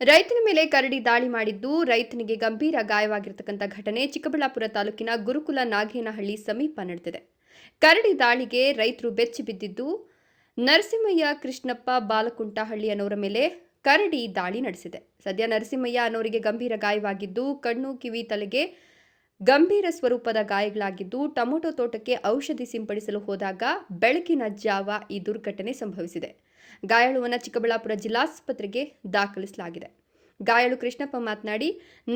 ರೈತನ ಮೇಲೆ ಕರಡಿ ದಾಳಿ ಮಾಡಿದ್ದು ರೈತನಿಗೆ ಗಂಭೀರ ಗಾಯವಾಗಿರತಕ್ಕಂಥ ಘಟನೆ ಚಿಕ್ಕಬಳ್ಳಾಪುರ ತಾಲೂಕಿನ ಗುರುಕುಲ ನಾಗೇನಹಳ್ಳಿ ಸಮೀಪ ನಡೆದಿದೆ. ಕರಡಿ ದಾಳಿಗೆ ರೈತರು ಬೆಚ್ಚಿ ಬಿದ್ದಿದ್ದು, ನರಸಿಂಹಯ್ಯ ಕೃಷ್ಣಪ್ಪ ಬಾಲಕುಂಟಹಳ್ಳಿ ಅನ್ನೋರ ಮೇಲೆ ಕರಡಿ ದಾಳಿ ನಡೆಸಿದೆ. ಸದ್ಯ ನರಸಿಂಹಯ್ಯ ಅನ್ನೋರಿಗೆ ಗಂಭೀರ ಗಾಯವಾಗಿದ್ದು, ಕಣ್ಣು, ಕಿವಿ, ತಲೆಗೆ ಗಂಭೀರ ಸ್ವರೂಪದ ಗಾಯಗಳಾಗಿದ್ದು ಟೊಮೊಟೊ ತೋಟಕ್ಕೆ ಔಷಧಿ ಸಿಂಪಡಿಸಲು ಹೋದಾಗ ಬೆಳಕಿನ ಜಾವ ಈ ದುರ್ಘಟನೆ ಸಂಭವಿಸಿದೆ. ಗಾಯಾಳುವನ್ನು ಚಿಕ್ಕಬಳ್ಳಾಪುರ ಜಿಲ್ಲಾಸ್ಪತ್ರೆಗೆ ದಾಖಲಿಸಲಾಗಿದೆ. ಗಾಯಾಳು ಕೃಷ್ಣಪ್ಪ ಮಾತನಾಡಿ,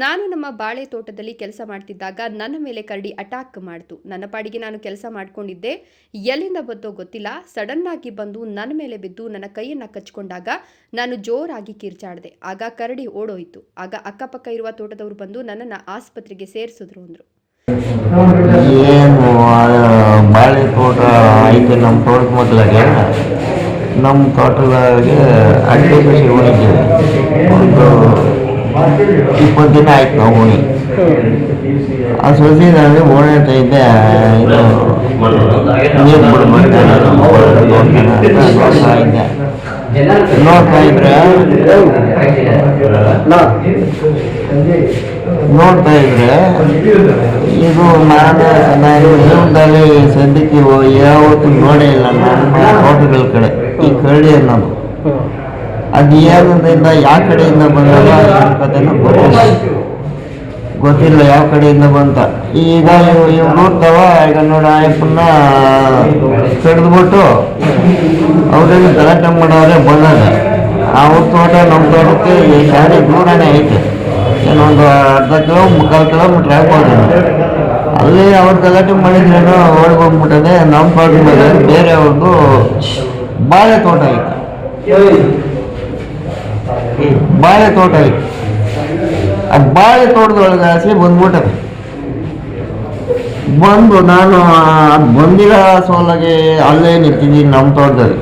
ನಾನು ನಮ್ಮ ಬಾಳೆ ತೋಟದಲ್ಲಿ ಕೆಲಸ ಮಾಡ್ತಿದ್ದಾಗ ನನ್ನ ಮೇಲೆ ಕರಡಿ ಅಟ್ಯಾಕ್ ಮಾಡ್ತು. ನನ್ನ ಪಾಡಿಗೆ ನಾನು ಕೆಲಸ ಮಾಡ್ಕೊಂಡಿದ್ದೆ. ಎಲ್ಲಿಂದ ಬಂತೋ ಗೊತ್ತಿಲ್ಲ. ಸಡನ್ ಆಗಿ ಬಂದು ನನ್ನ ಮೇಲೆ ಬಿದ್ದು ನನ್ನ ಕೈಯನ್ನು ಕಚ್ಕೊಂಡಾಗ ನಾನು ಜೋರಾಗಿ ಕಿರ್ಚಾಡಿದೆ. ಆಗ ಕರಡಿ ಓಡೋಯ್ತು. ಆಗ ಅಕ್ಕಪಕ್ಕ ಇರುವ ತೋಟದವರು ಬಂದು ನನ್ನನ್ನು ಆಸ್ಪತ್ರೆಗೆ ಸೇರಿಸಿದ್ರು ಅಂದರು. ಬಾಳೆ ತೋಟ ಐತೆ ನಮ್ಮ ತೋಟದ ಮೊದಲಾಗೆ? ನಮ್ಮ ತೋಟದಾಗೆ ಅಡ್ಡಿ ಕೃಷಿ ಒಂದು ಇಪ್ಪತ್ತು ದಿನ ಆಯ್ತು ನಾವು ಓಣಿ ಆ ಸಸಿ ಓಣೆ ಅಂತ ಇದ್ದೆ ಇದು ನೀರು ಬಿಡ್ಬೇಕು ನೋಡ್ತಾ ಇದ್ದೆ. ನೋಡ್ತಾ ಇದ್ರೆ ನೋಡ್ತಾ ಇದ್ರೆ ಇದು ನಾನು ನಾನು ಜೀವನದಲ್ಲಿ ಸದ್ಯಕ್ಕೆ ಯಾವತ್ತೂ ನೋಡೇ ಇಲ್ಲ ನಮ್ಮ ತೋಟಗಳ ಕಡೆ ಈ ಕಳ್ಳಿ ಅನ್ನೋದು. ಅದು ಏನದಿಂದ ಯಾವ ಕಡೆಯಿಂದ ಬಂದಲ್ಲ ಕಥೆನೂ ಗೊತ್ತಿಲ್ಲ. ಗೊತ್ತಿಲ್ಲ ಯಾವ ಕಡೆಯಿಂದ ಬಂತ. ಈಗ ಇವು ಇವು ನೋಡ್ತಾವ, ಈಗ ನೋಡ ಆಯಪ್ಪನ್ನ ಕಡಿದ್ಬಿಟ್ಟು ಅವ್ರಿಗೆ ಗಲಾಟೆ ಮಾಡೋರೆ ಬಂದಾಗ. ಅವ್ರ ತೋಟ ನಮ್ಮ ತೋಟಕ್ಕೆ ಈ ಶಾಲೆ ದೂರನೇ ಐತೆ. ಏನೊಂದು ಅರ್ಧ ಕಿಲೋ, ಮುಕ್ಕಾಲು ಕಿಲೋಮೀಟ್ರ್ ಆಗ್ಬೋದು ಅಲ್ಲಿ ಅವ್ರು ಗಲಾಟೆ ಮಾಡಿದ್ರೇನೋ ಓಡಿ ಹೋಗ್ಬಿಟ್ಟದೆ, ನಮ್ಮ ತೋಟದ ಮೇಲೆ ಬೇರೆಯವ್ರದ್ದು ಬಾಳೆ ತೋಟ ಇತ್ತು ಬಾಳೆ ತೋಟ ಇತ್ತು ಆ ಬಾಳೆ ತೋಟದೊಳಗೆ ಹಾಸಿ ಬಂದ್ಬಿಟ್ಟದೆ. ಬಂದು ನಾನು ಬಂದಿರೋ ಸೋಲಾಗಿ ಅಲ್ಲೇ ನಿಂತಿದ್ದೀನಿ ನಮ್ಮ ತೋಟದಲ್ಲಿ.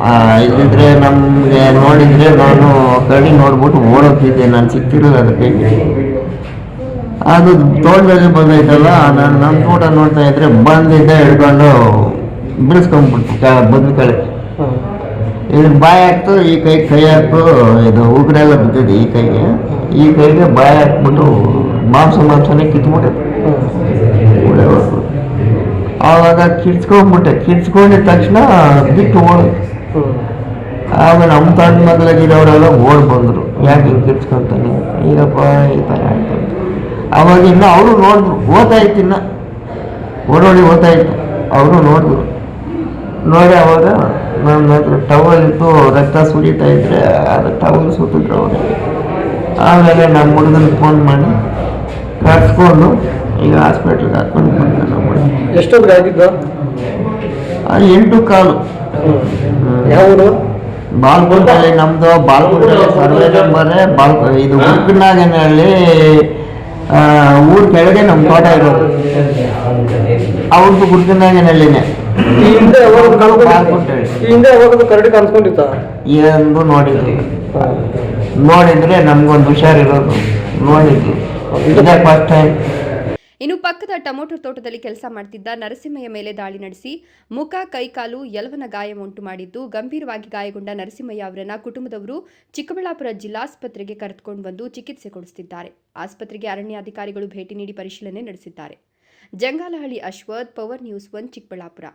ಆ, ಇಲ್ಲಿದ್ರೆ ನಮಗೆ ನೋಡಿದರೆ ನಾನು ಕಡಿ ನೋಡ್ಬಿಟ್ಟು ಓಡೋಗ್ತಿದ್ದೆ. ನಾನು ಸಿಕ್ತಿರಲಿಲ್ಲ ಅದಕ್ಕೆ ಅದು ತೋಟದಲ್ಲಿ ಬಂದೈತಲ್ಲ ನಾನು ನಮ್ಮ ತೋಟ ನೋಡ್ತಾ ಇದ್ರೆ ಬಂದಿದ್ದೆ ಹಿಡ್ಕೊಂಡು ಬಿಡಿಸ್ಕೊಂಡ್ಬಿಟ್ಟು ಬಂದ ಕಡೆ. ಇಲ್ಲಿ ಬಾಯಿ ಹಾಕ್ತು ಈ ಕೈ ಕೈ ಹಾಕ್ತು ಇದು ಉಗುರೆಲ್ಲ ಬಿದ್ದಿದೆ ಈ ಕೈಗೆ. ಈ ಕೈಗೆ ಬಾಯಿ ಹಾಕ್ಬಿಟ್ಟು ಮಾಂಸ ಮಾಂಸನೇ ಕಿತ್ಬಿಟ್ಟೆ. ಆವಾಗ ಕಿಡ್ಸ್ಕೊಂಡ್ಬಿಟ್ಟೆ ಕಿಡ್ಸ್ಕೊಂಡಿದ ತಕ್ಷಣ ಬಿಟ್ಟು ಓಡೋದು ಆಗ ನಮ್ಮ ತಂಡ ಮಗಲಾಗಿರೋರೆಲ್ಲ ಓಡ್ ಬಂದರು. ಯಾಕೆ ಹಿಂಗೆ ಕಿರ್ಚ್ಕೊಂತಾನೆ? ಈಗಪ್ಪ ಈ ಥರ ಅಂತ. ಅವಾಗ ಇನ್ನು ಅವರು ನೋಡಿದ್ರು ಓದ್ತಾಯಿತ್ತು ಇನ್ನು. ಓಡೋಡಿ ಓದ್ತಾಯಿತ್ತು ಅವರು ನೋಡಿದ್ರು. ನೋಡಿ ಅವಾಗ ನನ್ನ ಹತ್ರ ಟವಲ್ ಇತ್ತು ರಕ್ತ ಸುರಿತಾ ಇದ್ರೆ ಅದು ಟವಲ್ ಸುತ್ತಿದ್ರು ಅವರು. ಆಮೇಲೆ ನಮ್ಮ ಹುಡುಗನ ಫೋನ್ ಮಾಡಿ ಕರ್ಸ್ಕೊಂಡು ಈಗ ಹಾಸ್ಪಿಟ್ಲಿಗೆ ಹಾಕೊಂಡು ಬಂದ ನಮ್ಮ ಹುಡುಗ. ಎಷ್ಟೊತ್ತಿಗೆ ಆಗಿದ್ದು? ಎಂಟು ಕಾಲು. ಯಾವ ಊರು ಬಾಲ್ಕೋಟಲ್ಲಿ ನಮ್ಮದು ಬಾಲ್ಕೋಟಲ್ಲಿ ಸರ್ವೆ ನಂಬರೇ ಬಾಲ್ ಇದು ಉರ್ಕನಾಗನಹಳ್ಳಿ ಊರ್ ಕೆಳಗೆ ನಮ್ಮ ತೋಟ ಇರೋದು ಅವ್ರದ್ದು ಗುರ್ಕನಾಗನಹಳ್ಳಿನೇ ಈ ಹಿಂದೆ ಹಿಂದೆ ಹೋಗೋದು ಕರಡಿ ಕಾಣಿಸ್ಕೊಂಡಿತ್ತ? ಎಂದು ನೋಡಿದ್ವಿ. ನೋಡಿದ್ರೆ ನಮ್ಗೊಂದು ಹುಷಾರಿರೋದು. ನೋಡಿದ್ವಿ. ಇದೇ ಫಸ್ಟ್ ಟೈಮ್ ಇನ್ನು ಪಕ್ಕದ ಟೊಮೊಟೊ ತೋಟದಲ್ಲಿ ಕೆಲಸ ಮಾಡ್ತಿದ್ದ ನರಸಿಂಹಯ್ಯ ಮೇಲೆ ದಾಳಿ ನಡೆಸಿ ಮುಖ, ಕೈಕಾಲು ಎಲವನ ಗಾಯ ಉಂಟು ಮಾಡಿದ್ದು, ಗಂಭೀರವಾಗಿ ಗಾಯಗೊಂಡ ನರಸಿಂಹಯ್ಯ ಅವರನ್ನು ಕುಟುಂಬದವರು ಚಿಕ್ಕಬಳ್ಳಾಪುರ ಜಿಲ್ಲಾಸ್ಪತ್ರೆಗೆ ಕರೆದುಕೊಂಡು ಬಂದು ಚಿಕಿತ್ಸೆ ಕೊಡಿಸುತ್ತಿದ್ದಾರೆ ಆಸ್ಪತ್ರೆಗೆ ಅರಣ್ಯಾಧಿಕಾರಿಗಳು ಭೇಟಿ ನೀಡಿ ಪರಿಶೀಲನೆ ನಡೆಸಿದ್ದಾರೆ. Jangalahalli Ashwath, power news one Chikkaballapur.